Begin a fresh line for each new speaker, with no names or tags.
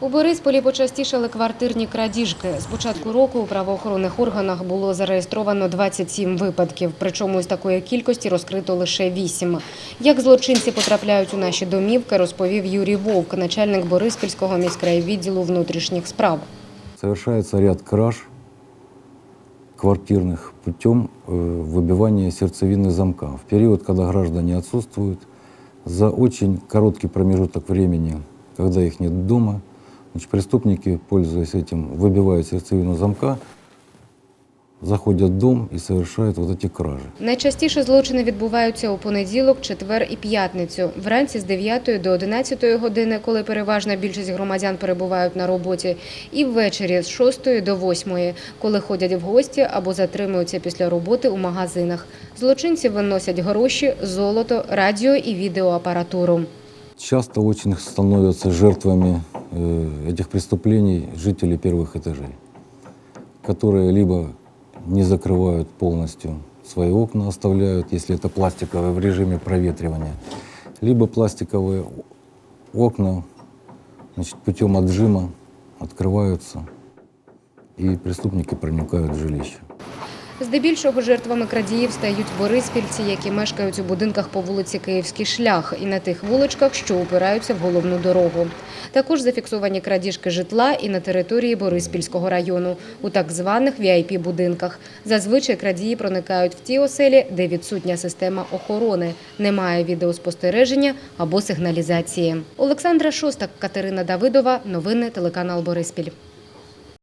У Борисполі почастішали квартирні крадіжки. З початку року у правоохоронних органах було зареєстровано 27 випадків, причому з такої кількості розкрито лише 8. Як злочинці потрапляють у наші домівки, розповів Юрій Вовк, начальник Бориспільського міськрайвідділу внутрішніх справ.
Совершается ряд краж квартирных путем э, выбивания сердцевины замка. В период, когда граждане отсутствуют, за очень короткий промежуток времени, когда их нет дома, значит, преступники, пользуясь этим, выбивают сердцевину замка, заходят в дом и совершают вот эти кражи.
Найчастіше злочини відбуваються у понеділок, четвер і п'ятницю. Вранці з 9 до 11 години, коли переважна більшість громадян перебувають на роботі, і ввечері з 6 до 8, коли ходять в гості або затримуються після роботи у магазинах. Злочинці виносять гроші, золото, радіо і відеоапаратуру.
Часто очень становятся жертвами э, этих преступлений жители первых этажей, которые либо не закрывают полностью свои окна, оставляют, если это пластиковые в режиме проветривания, либо пластиковые окна значит, путем отжима открываются, и преступники проникают в жилище.
Здебільшого жертвами крадіїв стають бориспільці, які мешкають у будинках по вулиці Київський шлях і на тих вуличках, що упираються в головну дорогу. Також зафіксовані крадіжки житла і на території Бориспільського району, у так званих VIP-будинках. Зазвичай крадії проникають в ті оселі, де відсутня система охорони, немає відеоспостереження або сигналізації. Олександра Шостак, Катерина Давидова. Новини телеканал Бориспіль.